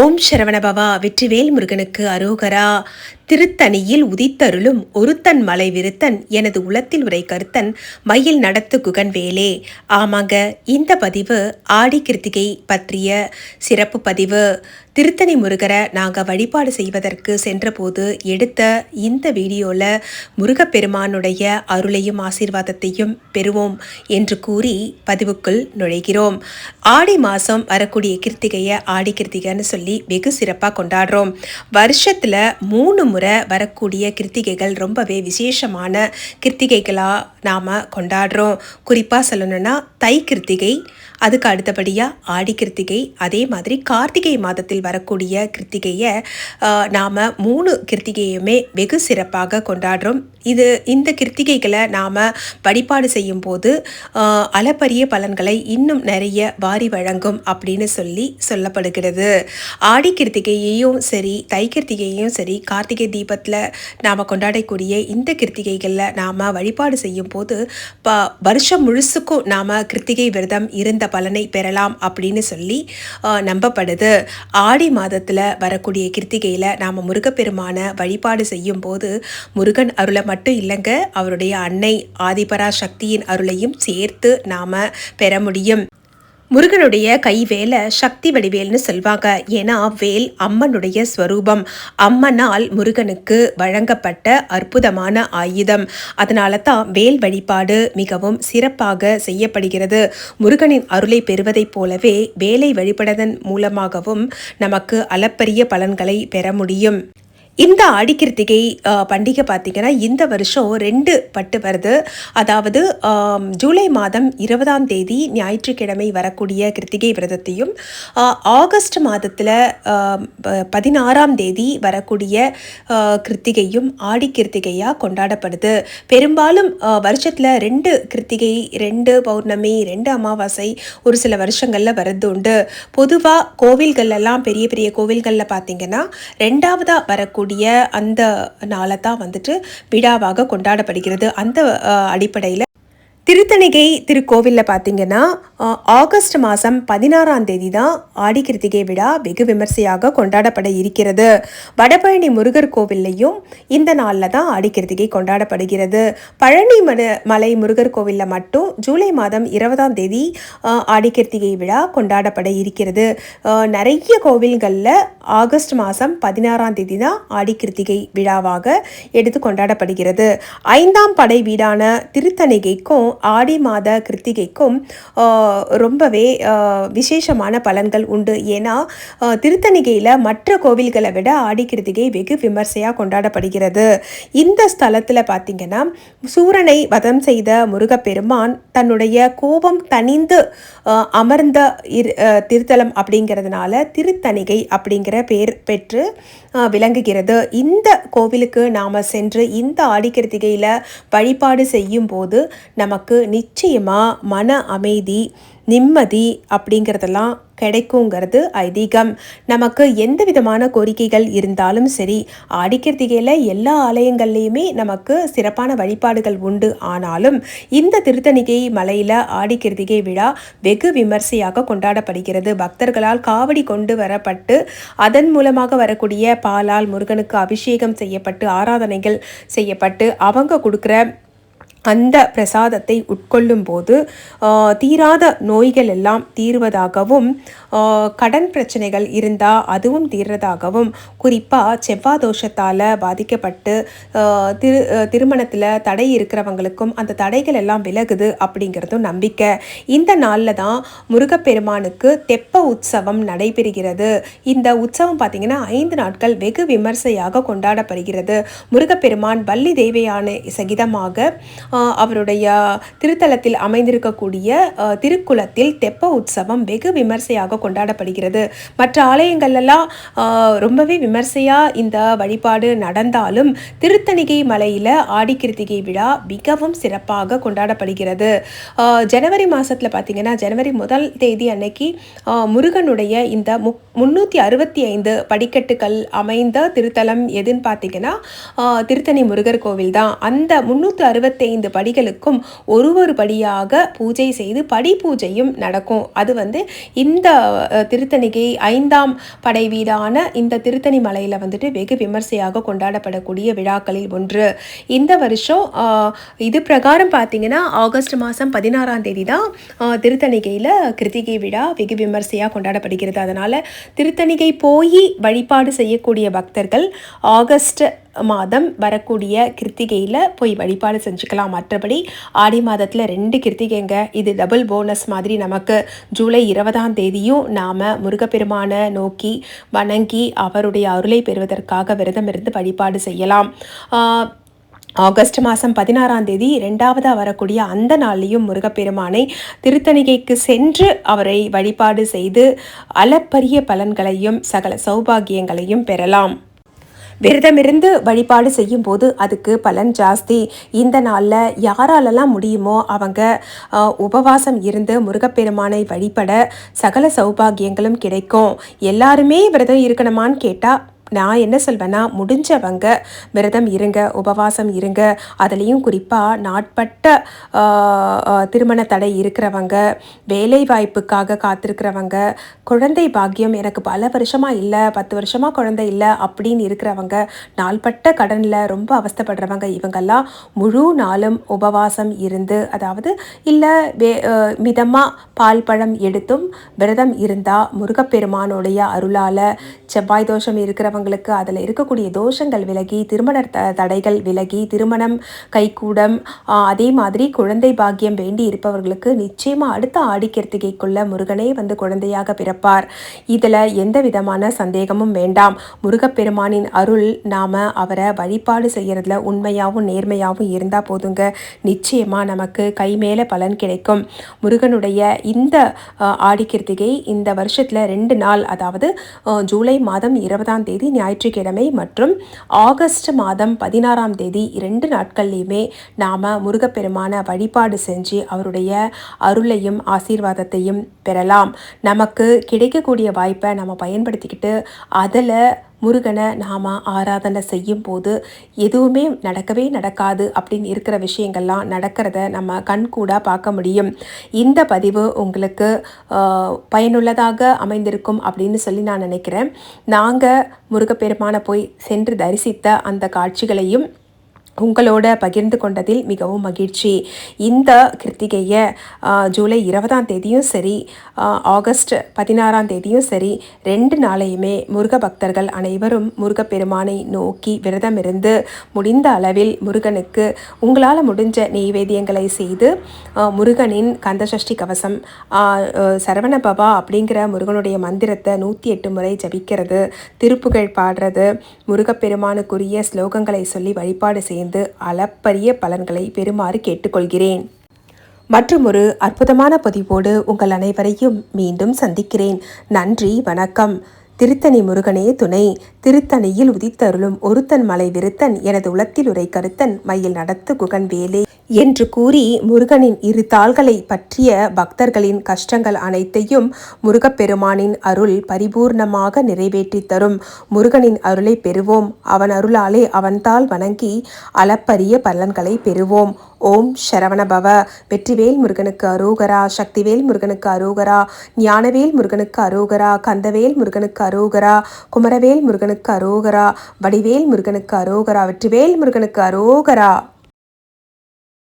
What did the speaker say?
ஓம் சரவணபவா வெற்றிவேல் முருகனுக்கு அரோகரா. திருத்தணியில் உதித்தருளும் ஒருத்தன் மலை விருத்தன் எனது உளத்தில் உரை கருத்தன் மயில் நடத்து குகன் வேலே. ஆமாங்க இந்த பதிவு ஆடி கிருத்திகை பற்றிய சிறப்பு பதிவு. திருத்தணி முருகரை நாங்கள் வழிபாடு செய்வதற்கு சென்றபோது எடுத்த இந்த வீடியோவில் முருகப்பெருமானுடைய அருளையும் ஆசீர்வாதத்தையும் பெறுவோம் என்று கூறி பதிவுக்குள் நுழைகிறோம். ஆடி மாதம் வரக்கூடிய கிருத்திகையை ஆடி கிருத்திகைன்னு சொல்லி வெகு சிறப்பாக கொண்டாடுறோம். வருஷத்தில் மூணு முறை வரக்கூடிய கிருத்திகைகள் ரொம்பவே விசேஷமான கிருத்திகைகளாக நாம் கொண்டாடுறோம். குறிப்பாக சொல்லணும்னா தை கிருத்திகை அதுக்கு அடுத்தபடியாக ஆடி கிருத்திகை அதே மாதிரி கார்த்திகை மாதத்தில் வரக்கூடிய கிருத்திகையை நாம் மூணு கிருத்திகையுமே வெகு சிறப்பாக கொண்டாடுறோம். இது இந்த கிருத்திகைகளை நாம் வழிபாடு செய்யும் போது அளப்பரிய பலன்களை இன்னும் நிறைய வாரி வழங்கும் அப்படின்னு சொல்லி சொல்லப்படுகிறது. ஆடி கிருத்திகையையும் சரி தை கிருத்திகையையும் சரி கார்த்திகை தீபத்தில் நாம் கொண்டாடக்கூடிய இந்த கிருத்திகைகளில் நாம் வழிபாடு செய்யும் போது ப வருஷம் முழுசுக்கும் நாம் கிருத்திகை விரதம் இருந்த பலனை பெறலாம் அப்படின்னு சொல்லி ஆஹ், நம்பப்படுது. ஆடி மாதத்தில் வரக்கூடிய கிருத்திகையில் நாம் முருகப்பெருமான வழிபாடு செய்யும் போது முருகன் அருளை மட்டும் இல்லைங்க அவருடைய அன்னை ஆதிபரா சக்தியின் அருளையும் சேர்த்து நாம் பெற முடியும். முருகனுடைய கைவேலை சக்தி வடிவேல்னு சொல்வாங்க. ஏன்னா வேல் அம்மனுடைய ஸ்வரூபம். அம்மனால் முருகனுக்கு வழங்கப்பட்ட அற்புதமான ஆயுதம். அதனால தான் வேல் வழிபாடு மிகவும் சிறப்பாக செய்யப்படுகிறது. முருகனின் அருளை பெறுவதைப் போலவே வேலை வழிபடுவதன் மூலமாகவும் நமக்கு அளப்பரிய பலன்களை பெற முடியும். இந்த ஆடிக்கிருத்திகை பண்டிகை பார்த்திங்கன்னா இந்த வருஷம் ரெண்டு பட்டு வருது. அதாவது ஜூலை மாதம் இருபதாம் தேதி ஞாயிற்றுக்கிழமை வரக்கூடிய கிருத்திகை விரதத்தையும் ஆகஸ்ட் மாதத்தில் பதினாறாம் தேதி வரக்கூடிய கிருத்திகையும் ஆடி கிருத்திகையாக கொண்டாடப்படுது. பெரும்பாலும் வருஷத்தில் ரெண்டு கிருத்திகை ரெண்டு பௌர்ணமி ரெண்டு அமாவாசை ஒரு சில வருஷங்களில் வரது உண்டு. பொதுவாக கோவில்களெல்லாம் பெரிய பெரிய கோவில்களில் பார்த்திங்கன்னா ரெண்டாவதாக வரக்கூடிய அந்த நாளை தான் வந்துட்டு விழாவாக கொண்டாடப்படுகிறது. அந்த அடிப்படையில் திருத்தணிகை திருக்கோவிலில் பார்த்தீங்கன்னா ஆகஸ்ட் மாதம் பதினாறாம் தேதி தான் ஆடி கிருத்திகை விழா வெகு விமர்சையாக கொண்டாடப்பட இருக்கிறது. வடபழனி முருகர் கோவில்லையும் இந்த நாளில் தான் ஆடி கிருத்திகை கொண்டாடப்படுகிறது. பழனி மல மலை முருகர் கோவிலில் மட்டும் ஜூலை மாதம் இருபதாம் தேதி ஆடி கிருத்திகை விழா கொண்டாடப்பட இருக்கிறது. நிறைய கோவில்களில் ஆகஸ்ட் மாதம் பதினாறாம் தேதி தான் ஆடி கிருத்திகை விழாவாக எடுத்து கொண்டாடப்படுகிறது. ஐந்தாம் படை வீடான திருத்தணிகைக்கும் ஆடி மாத கிருத்திகைக்கும் ரொம்பவே விசேஷமான பலன்கள் உண்டு. ஏன்னா திருத்தணிகையில் மற்ற கோவில்களை விட ஆடி கிருத்திகை வெகு விமர்சையாக கொண்டாடப்படுகிறது. இந்த ஸ்தலத்தில் பார்த்திங்கன்னா சூரனை வதம் செய்த முருகப்பெருமான் தன்னுடைய கோபம் தனிந்து அமர்ந்த இரு- திருத்தலம் அப்படிங்கிறதுனால திருத்தணிகை அப்படிங்கிற பேர் பெற்று விளங்குகிறது. இந்த கோவிலுக்கு நாம் சென்று இந்த ஆடிக்கிருத்திகையில் வழிபாடு செய்யும் போது நமக்கு நமக்கு நிச்சயமாக மன அமைதி நிம்மதி அப்படிங்கிறதெல்லாம் கிடைக்குங்கிறது ஐதீகம். நமக்கு எந்த விதமான கோரிக்கைகள் இருந்தாலும் சரி ஆடிக்கிருத்திகையில் எல்லா ஆலயங்கள்லேயுமே நமக்கு சிறப்பான வழிபாடுகள் உண்டு. ஆனாலும் இந்த திருத்தணிகை மலையில் ஆடிக்கிருத்திகை விழா வெகு விமர்சையாக கொண்டாடப்படுகிறது. பக்தர்களால் காவடி கொண்டு வரப்பட்டு அதன் மூலமாக வரக்கூடிய பாலால் முருகனுக்கு அபிஷேகம் செய்யப்பட்டு ஆராதனைகள் செய்யப்பட்டு அவங்க கொடுக்குற அந்த பிரசாதத்தை உட்கொள்ளும் போது தீராத நோய்கள் எல்லாம் தீர்வதாகவும் கடன் பிரச்சனைகள் இருந்தால் அதுவும் தீர்றதாகவும் குறிப்பாக செவ்வாய் தோஷத்தால் பாதிக்கப்பட்டு திரு திருமணத்தில் தடை இருக்கிறவங்களுக்கும் அந்த தடைகள் எல்லாம் விலகுது அப்படிங்கிறதும் நம்பிக்கை. இந்த நாளில் தான் முருகப்பெருமானுக்கு தெப்ப உற்சவம் நடைபெறுகிறது. இந்த உற்சவம் பார்த்திங்கன்னா ஐந்து நாட்கள் வெகு விமர்சையாக கொண்டாடப்படுகிறது. முருகப்பெருமான் வள்ளி தேவையான சகிதமாக அவருடைய திருத்தலத்தில் அமைந்திருக்கக்கூடிய திருக்குளத்தில் தெப்ப உற்சவம் வெகு விமர்சையாக கொண்டாடப்படுகிறது. மற்ற ஆலயங்கள்லாம் ரொம்பவே விமர்சையாக இந்த வழிபாடு நடந்தாலும் திருத்தணிகை மலையில் ஆடி கிருத்திகை விழா மிகவும் சிறப்பாக கொண்டாடப்படுகிறது. ஜனவரி மாதத்தில் பார்த்திங்கன்னா ஜனவரி முதல் தேதி அன்னைக்கு முருகனுடைய இந்த முக் முந்நூற்றி அறுபத்தி ஐந்து படிக்கட்டுகள் அமைந்த திருத்தலம் எதுன்னு பார்த்தீங்கன்னா திருத்தணி முருகர் கோவில் தான் அந்த முந்நூற்றி அறுபத்தைந்து ஐந்து படிகளுக்கும் ஒரு ஒரு படியாக பூஜை செய்து படி பூஜையும் நடக்கும். அது வந்து இந்த திருத்தணிகை ஐந்தாம் படை வீடான இந்த திருத்தணி மலையில் வந்துட்டு வெகு விமர்சையாக கொண்டாடப்படக்கூடிய விழாக்களில் ஒன்று. இந்த வருஷம் இது பிரகாரம் பார்த்தீங்கன்னா ஆகஸ்ட் மாதம் பதினாறாம் தேதி தான் திருத்தணிகையில் கிருத்திகை விழா வெகு விமர்சையாக கொண்டாடப்படுகிறது. அதனால் திருத்தணிகை போய் வழிபாடு செய்யக்கூடிய பக்தர்கள் ஆகஸ்ட் மாதம் வரக்கூடிய கிருத்திகையில் போய் வழிபாடு செஞ்சுக்கலாம். மற்றபடி ஆடி மாதத்தில் ரெண்டு கிருத்திகைங்க. இது டபுள் போனஸ் மாதிரி நமக்கு ஜூலை இருபதாம் தேதியும் நாம் முருகப்பெருமானை நோக்கி வணங்கி அவருடைய அருளை பெறுவதற்காக விரதம் இருந்து வழிபாடு செய்யலாம். ஆகஸ்ட் மாதம் பதினாறாம் தேதி ரெண்டாவதாக வரக்கூடிய அந்த நாள்லையும் முருகப்பெருமானை திருத்தணிகைக்கு சென்று அவரை வழிபாடு செய்து அளப்பரிய பலன்களையும் சகல சௌபாகியங்களையும் பெறலாம். விரதமிருந்து வழிபாடு செய்யும்போது அதுக்கு பலன் ஜாஸ்தி. இந்த நாளில் யாராலெல்லாம் முடியுமோ அவங்க உபவாசம் இருந்து முருகப்பெருமானை வழிபட சகல சௌபாகியங்களும் கிடைக்கும். எல்லாருமே விரதம் இருக்கணுமான்னு கேட்டால் நான் என்ன சொல்வேன்னா முடிஞ்சவங்க விரதம் இருங்க உபவாசம் இருங்க. அதுலேயும் குறிப்பாக நாட்பட்ட திருமண தடை இருக்கிறவங்க வேலை வாய்ப்புக்காக காத்திருக்கிறவங்க குழந்தை பாக்கியம் எனக்கு பல வருஷமாக இல்லை பத்து வருஷமாக குழந்தை இல்லை அப்படின்னு இருக்கிறவங்க நாள்பட்ட கடனில் ரொம்ப அவஸ்தப்படுறவங்க இவங்கெல்லாம் முழு நாளும் உபவாசம் இருந்து அதாவது இல்லை வே மிதமாக பால் பழம் எடுத்தும் விரதம் இருந்தால் முருகப்பெருமானுடைய அருளால் செவ்வாய் தோஷம் இருக்கிறவங்களுக்கு அதில் இருக்கக்கூடிய தோஷங்கள் விலகி திருமண தடைகள் விலகி திருமணம் கைகூடம் அதே மாதிரி குழந்தை பாக்கியம் வேண்டி இருப்பவர்களுக்கு நிச்சயமாக அடுத்த ஆடிக்கிருத்திகைக்குள்ள முருகனே வந்து குழந்தையாக பிறப்பார். இதில் எந்த விதமான சந்தேகமும் வேண்டாம். முருகப்பெருமானின் அருள் நாம் அவரை வழிபாடு செய்கிறதுல உண்மையாகவும் நேர்மையாகவும் இருந்தால் போதுங்க. நிச்சயமாக நமக்கு கை மேலே பலன் கிடைக்கும். முருகனுடைய இந்த ஆடிக்கிருத்திகை இந்த வருஷத்தில் ரெண்டு நாள் அதாவது ஜூலை மாதம் இருபதாம் தேதி ஞாயிற்றுக்கிழமை மற்றும் ஆகஸ்ட் மாதம் பதினாறாம் தேதி இரண்டு நாட்கள்லையுமே நாம் முருகப்பெருமான வழிபாடு செஞ்சு அவருடைய அருளையும் ஆசீர்வாதத்தையும் பெறலாம். நமக்கு கிடைக்கக்கூடிய வாய்ப்பை நம்ம பயன்படுத்திக்கிட்டு அதில் முருகனை நாம் ஆராதனை செய்யும் போது எதுவுமே நடக்கவே நடக்காது அப்படின்னு இருக்கிற விஷயங்கள்லாம் நடக்கிறத நம்ம கண்கூடாக பார்க்க முடியும். இந்த பதிவு உங்களுக்கு பயனுள்ளதாக அமைந்திருக்கும் அப்படின்னு சொல்லி நான் நினைக்கிறேன். நாங்கள் முருகப்பெருமானை போய் சென்று தரிசித்த அந்த காட்சிகளையும் உங்களோட பகிர்ந்து கொண்டதில் மிகவும் மகிழ்ச்சி. இந்த கிருத்திகையை ஜூலை இருபதாம் தேதியும் சரி ஆகஸ்ட் பதினாறாம் தேதியும் சரி ரெண்டு நாளையுமே முருக பக்தர்கள் அனைவரும் முருகப்பெருமானை நோக்கி விரதம் இருந்து முடிந்த அளவில் முருகனுக்கு உங்களால் முடிஞ்ச நெய்வேத்தியங்களை செய்து முருகனின் கந்தசஷ்டி கவசம் சரவணபவா அப்படிங்கிற முருகனுடைய மந்திரத்தை நூற்றி எட்டு முறை ஜபிக்கிறது திருப்புகழ் பாடுறது முருகப்பெருமானுக்குரிய ஸ்லோகங்களை சொல்லி வழிபாடு செய்ய சேர்ந்து அளப்பரிய பலன்களை பெறுமாறு கேட்டுக்கொள்கிறேன். மற்றும் ஒரு அற்புதமான பதிவோடு உங்கள் அனைவரையும் மீண்டும் சந்திக்கிறேன். நன்றி வணக்கம். திருத்தணி முருகனே துணை. திருத்தணியில் உதித்தருளும் ஒருத்தன் மலை விருத்தன் எனது உளத்தில் உரை கருத்தன் மயில் நடத்து குகன் வேலே. என்று கூறி முருகனின் இரு தாள்களை பற்றிய பக்தர்களின் கஷ்டங்கள் அனைத்தையும் முருகப்பெருமானின் அருள் பரிபூர்ணமாக நிறைவேற்றி தரும். முருகனின் அருளை பெறுவோம். அவன் அருளாலே அவன்தால் வணங்கி அளப்பரிய பலன்களை பெறுவோம். ஓம் சரவணபவ வெற்றிவேல் முருகனுக்கு அரோகரா சக்திவேல் முருகனுக்கு அரோகரா ஞானவேல் முருகனுக்கு அரோகரா கந்தவேல் முருகனுக்கு அரோகரா குமரவேல் முருகனுக்கு அரோகரா வடிவேல் முருகனுக்கு அரோகரா வெற்றிவேல் முருகனுக்கு அரோகரா.